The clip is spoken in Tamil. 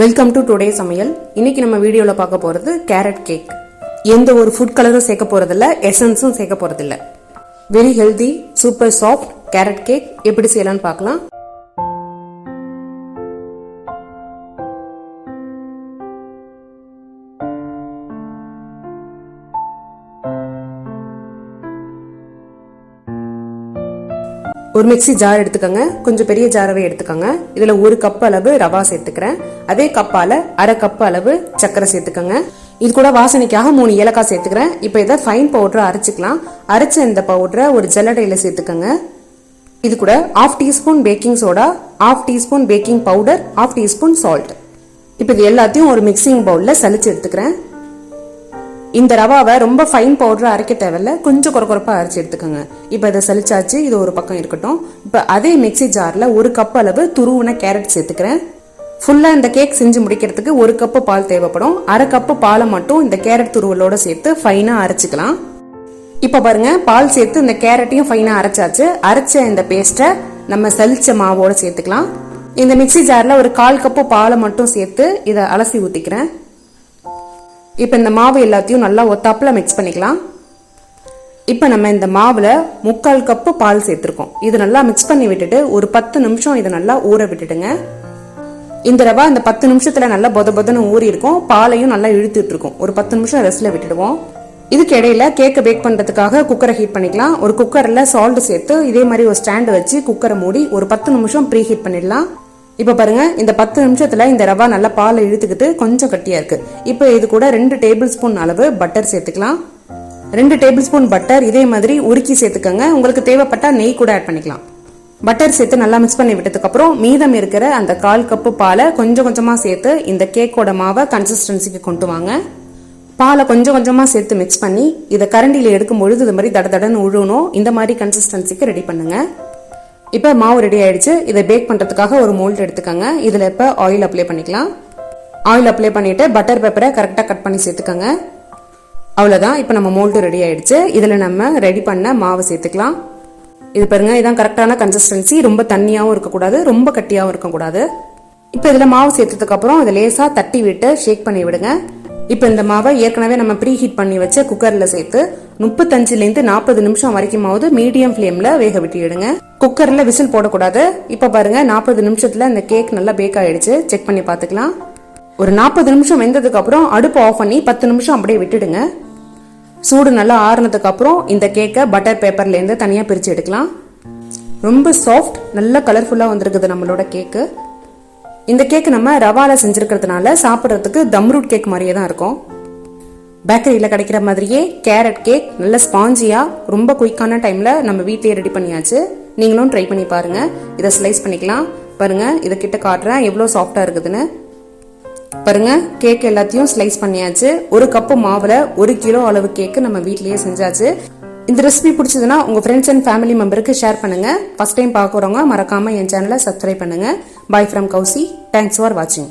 வெல்கம் டு டுடே சமையல். இன்னைக்கு நம்ம வீடியோவில் பார்க்க போகிறது கேரட் கேக் எந்த ஒரு ஃபுட் கலரும் சேர்க்க போகிறதில்ல எசன்ஸும் சேர்க்க போகிறதில்ல very healthy super soft carrot cake எப்படி செய்யலாம்னு பார்க்கலாம். ஒரு மிக்ஸி ஜார் எடுத்துக்கோங்க. கொஞ்சம் பெரிய ஜாரவே எடுத்துக்கோங்க. இதுல ஒரு கப் அளவு ரவா சேர்த்துக்கிறேன். அதே கப்பால அரை கப் அளவு சர்க்கரை சேர்த்துக்கோங்க. இது கூட வாசனைக்காக மூணு ஏலக்காய் சேர்த்துக்கிறேன். இப்போ இதை ஃபைன் பவுடரை அரைச்சிக்கலாம். அரைச்ச இந்த பவுடரை ஒரு ஜல்லடையில சேர்த்துக்கோங்க. இது கூட half teaspoon baking soda half teaspoon baking powder half teaspoon salt இப்போ இது எல்லாத்தையும் ஒரு மிக்சிங் பவுலில் சலிச்சு எடுத்துக்கிறேன். இந்த ரவாவை ரொம்ப ஃபைன் பவுடராக அரைக்க தேவையில்ல. கொஞ்சம் குறக்குறப்பாக அரைச்சி எடுத்துக்கோங்க. இப்போ இதை சலிச்சாச்சு இது ஒரு பக்கம் இருக்கட்டும். இப்போ அதே மிக்ஸி ஜாரில் ஒரு கப் அளவு துருவுன கேரட் சேர்த்துக்கிறேன். ஃபுல்லாக இந்த கேக் செஞ்சு முடிக்கிறதுக்கு ஒரு கப்பு பால் தேவைப்படும். அரை கப்பு பாலை மட்டும் இந்த கேரட் துருவலோட சேர்த்து ஃபைனாக அரைச்சிக்கலாம். இப்போ பாருங்க பால் சேர்த்து இந்த கேரட்டையும் ஃபைனாக அரைச்சாச்சு. அரைச்ச இந்த பேஸ்ட்டை நம்ம சலிச்ச மாவோட சேர்த்துக்கலாம். இந்த மிக்ஸி ஜாரில் ஒரு கால் கப்பு பாலை மட்டும் சேர்த்து இதை அலசி ஊற்றிக்கிறேன் இப்போ இந்த மாவு எல்லாத்தையும் நல்லா ஒத்தாப்புல மிக்ஸ் பண்ணிக்கலாம். இப்போ நம்ம இந்த மாவில் முக்கால் கப்பு பால் சேர்த்துருக்கோம். இது நல்லா மிக்ஸ் பண்ணி விட்டுட்டு ஒரு பத்து நிமிஷம் இதை நல்லா ஊற விட்டுடுங்க. இந்த ரவா இந்த பத்து நிமிஷத்தில் நல்லா பொத பொதன்னு ஊறி இருக்கும் பாலையும் நல்லா இழுத்துட்டு இருக்கும். ஒரு பத்து நிமிஷம் ரெஸ்ட்டில் விட்டுடுவோம். இதுக்கு இடையில கேக்கை பேக் பண்ணுறதுக்காக குக்கரை ஹீட் பண்ணிக்கலாம். ஒரு குக்கரில் சால்ட் சேர்த்து இதே மாதிரி ஒரு ஸ்டாண்ட் வச்சு குக்கரை மூடி ஒரு பத்து நிமிஷம் ப்ரீ ஹீட் பண்ணிடலாம். இப்போ பாருங்க இந்த பத்து நிமிஷத்துல இந்த ரவா நல்லா பாலை இழுத்துக்கிட்டு கொஞ்சம் கட்டியா இருக்கு. இப்போ இது கூட ரெண்டு டேபிள் ஸ்பூன் அளவு பட்டர் சேர்த்துக்கலாம். ரெண்டு டேபிள் ஸ்பூன் பட்டர் இதே மாதிரி உருக்கி சேர்த்துக்கோங்க. உங்களுக்கு தேவைப்பட்டா நெய் கூட ஆட் பண்ணிக்கலாம். பட்டர் சேர்த்து நல்லா மிக்ஸ் பண்ணி விட்டதுக்கு அப்புறம் மீதம் இருக்கிற அந்த கால் கப்பு பாலை கொஞ்சம் கொஞ்சமா சேர்த்து இந்த கேக்கோட மாவை கன்சிஸ்டன்சிக்கு கொண்டு வாங்க. பாலை கொஞ்சம் கொஞ்சமா சேர்த்து மிக்ஸ் பண்ணி இதை கரண்டியில எடுக்கும் பொழுது இது மாதிரி தட தடன்னு உழுவணும். இந்த மாதிரி கன்சிஸ்டன்சிக்கு ரெடி பண்ணுங்க. இப்போ மாவு ரெடி ஆயிடுச்சு. இதை பேக் பண்ணுறதுக்காக ஒரு மோல்ட் எடுத்துக்கோங்க. இதில் இப்போ ஆயில் அப்ளை பண்ணிக்கலாம். ஆயில் அப்ளை பண்ணிவிட்டு பட்டர் பேப்பரை கரெக்டாக கட் பண்ணி சேர்த்துக்கோங்க. அவ்வளோதான் இப்போ நம்ம மோல்டு ரெடி ஆயிடுச்சு. இதில் நம்ம ரெடி பண்ண மாவு சேர்த்துக்கலாம். இது பாருங்க இதான் கரெக்டான கன்சிஸ்டன்சி ரொம்ப தண்ணியாகவும் இருக்கக்கூடாது. ரொம்ப கட்டியாகவும் இருக்கக்கூடாது. இப்போ இதில் மாவு சேர்த்ததுக்கப்புறம் இதை லேசாக தட்டி விட்டு ஷேக் பண்ணி விடுங்க. இப்போ இந்த மாவை ஏற்கனவே நம்ம ப்ரீ ஹீட் பண்ணி வச்ச குக்கரில் சேர்த்து முப்பத்தஞ்சுலேருந்து நாற்பது நிமிஷம் வரைக்குமாவது மீடியம் ஃப்ளேமில் வேக விட்டுடுங்க குக்கரில் விசில் போடக்கூடாது. இப்போ பாருங்க நாற்பது நிமிஷத்தில் இந்த கேக் நல்லா பேக் ஆயிடுச்சு. செக் பண்ணி பார்த்துக்கலாம். ஒரு நாற்பது நிமிஷம் வெந்ததுக்கு அப்புறம் அடுப்பு ஆஃப் பண்ணி பத்து நிமிஷம் அப்படியே விட்டுடுங்க. சூடு நல்லா ஆறுனதுக்கு அப்புறம் இந்த கேக்கை பட்டர் பேப்பர்லேருந்து தனியாக பிரித்து எடுக்கலாம். ரொம்ப சாஃப்ட் நல்ல கலர்ஃபுல்லாக வந்திருக்குது நம்மளோட கேக்கு இந்த கேக் நம்ம ரவால செஞ்சிருக்கிறதுனால சாப்பிட்றதுக்கு தம்ரூட் கேக் மாதிரியே தான் இருக்கும். பேக்கரியில் கிடைக்கிற மாதிரியே கேரட் கேக் நல்ல ஸ்பாஞ்சியா ரொம்ப குயிக்கான டைம்ல நம்ம வீட்லயே ரெடி பண்ணியாச்சு. நீங்களும் ட்ரை பண்ணி பாருங்க. இதை ஸ்லைஸ் பண்ணிக்கலாம். பாருங்க இதை கிட்ட காட்டுறேன். எவ்வளோ சாஃப்டா இருக்குதுன்னு. பாருங்க கேக் எல்லாத்தையும் ஸ்லைஸ் பண்ணியாச்சு. ஒரு கப்பு மாவுல ஒரு கிலோ அளவு கேக்கு நம்ம வீட்லயே செஞ்சாச்சு. இந்த ரெசிபி பிடிச்சதுன்னா உங்கள் ஃப்ரெண்ட்ஸ் அண்ட் ஃபேமிலி மெம்பருக்கு ஷேர் பண்ணுங்க. ஃபஸ்ட் டைம் பார்க்குறவங்க மறக்காமல் என் சேனலை சப்ஸ்கிரைப் பண்ணுங்கள் bye from Kousi thanks for வாட்சிங்